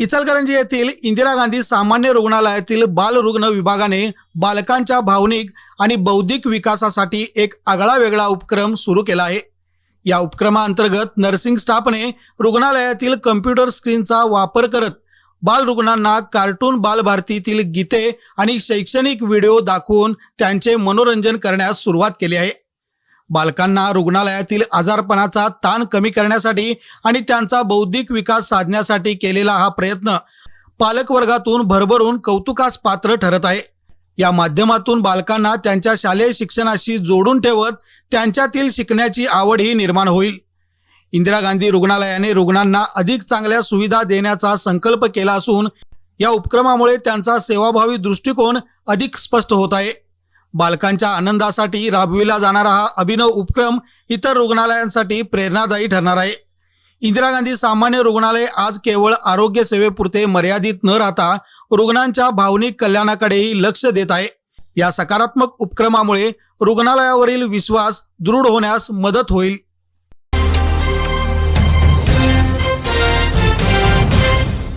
इचलकरंजी येथील इंदिरा गांधी सामान्य रुग्णालयातील बालरुग्ण विभागाने बालकांच्या भावनिक आणि बौद्धिक विकासासाठी एक आगळा वेगळा उपक्रम सुरू केला आहे. या उपक्रमाअंतर्गत नर्सिंग स्टाफने रुग्णालयातील कम्प्युटर स्क्रीनचा वापर करत बालरुग्णांना कार्टून बालभारतीतील गीते आणि शैक्षणिक व्हिडिओ दाखवून त्यांचे मनोरंजन करण्यास सुरुवात केली आहे. बालकांना रुग्णालयातील आजारपणाचा ताण कमी करण्यासाठी आणि त्यांचा बौद्धिक विकास साधण्यासाठी केलेला हा प्रयत्न पालकवर्गातून भरभरून कौतुकास पात्र ठरत आहे. या माध्यमातून बालकांना त्यांच्या शालेय शिक्षणाशी जोडून ठेवत त्यांच्यातील शिकण्याची आवडही निर्माण होईल. इंदिरा गांधी रुग्णालयाने रुग्णांना अधिक चांगल्या सुविधा देण्याचा संकल्प केला असून या उपक्रमामुळे त्यांचा सेवाभावी दृष्टिकोन अधिक स्पष्ट होत आहे. बालकांच्या आनंदासाठी राबविला जाणारा हा अभिनव उपक्रम इतर रुग्णालयांसाठी प्रेरणादायी ठरणार आहे. इंदिरा गांधी सामान्य रुग्णालय आज केवळ आरोग्य सेवेपुरते मर्यादित न राहता रुग्णांच्या भावनिक कल्याणाकडेही लक्ष देत आहे. या सकारात्मक उपक्रमामुळे रुग्णालयावरील विश्वास दृढ होण्यास मदत होईल.